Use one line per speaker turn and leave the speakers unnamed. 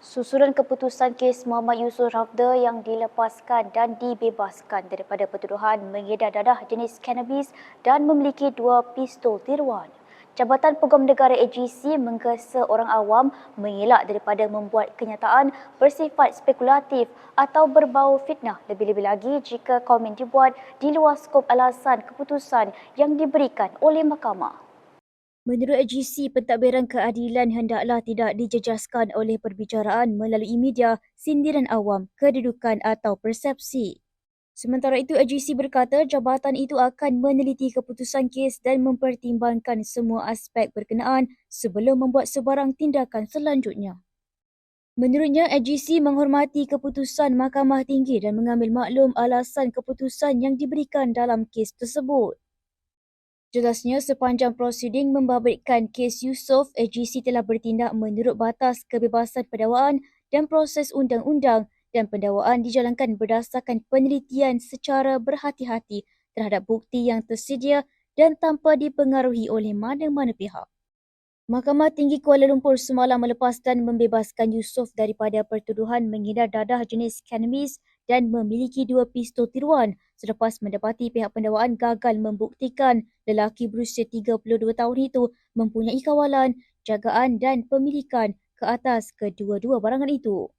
Susulan keputusan kes Muhammad Yusof Rafda yang dilepaskan dan dibebaskan daripada pertuduhan mengedar dadah jenis cannabis dan memiliki dua pistol tiruan. Jabatan Peguam Negara AGC menggesa orang awam mengelak daripada membuat kenyataan bersifat spekulatif atau berbau fitnah lebih-lebih lagi jika komen dibuat di luar skop alasan keputusan yang diberikan oleh mahkamah. Menurut AGC, pentadbiran keadilan hendaklah tidak dijejaskan oleh perbicaraan melalui media, sindiran awam, kedudukan atau persepsi. Sementara itu, AGC berkata jabatan itu akan meneliti keputusan kes dan mempertimbangkan semua aspek berkenaan sebelum membuat sebarang tindakan selanjutnya. Menurutnya, AGC menghormati keputusan Mahkamah Tinggi dan mengambil maklum alasan keputusan yang diberikan dalam kes tersebut. Jelasnya, sepanjang prosiding membabitkan kes Yusof, AGC telah bertindak menurut batas kebebasan pendakwaan dan proses undang-undang dan pendakwaan dijalankan berdasarkan penelitian secara berhati-hati terhadap bukti yang tersedia dan tanpa dipengaruhi oleh mana-mana pihak. Mahkamah Tinggi Kuala Lumpur semalam melepas dan membebaskan Yusof daripada pertuduhan mengedar dadah jenis cannabis dan memiliki dua pistol tiruan selepas mendapati pihak pendakwaan gagal membuktikan lelaki berusia 32 tahun itu mempunyai kawalan, jagaan dan pemilikan ke atas kedua-dua barangan itu.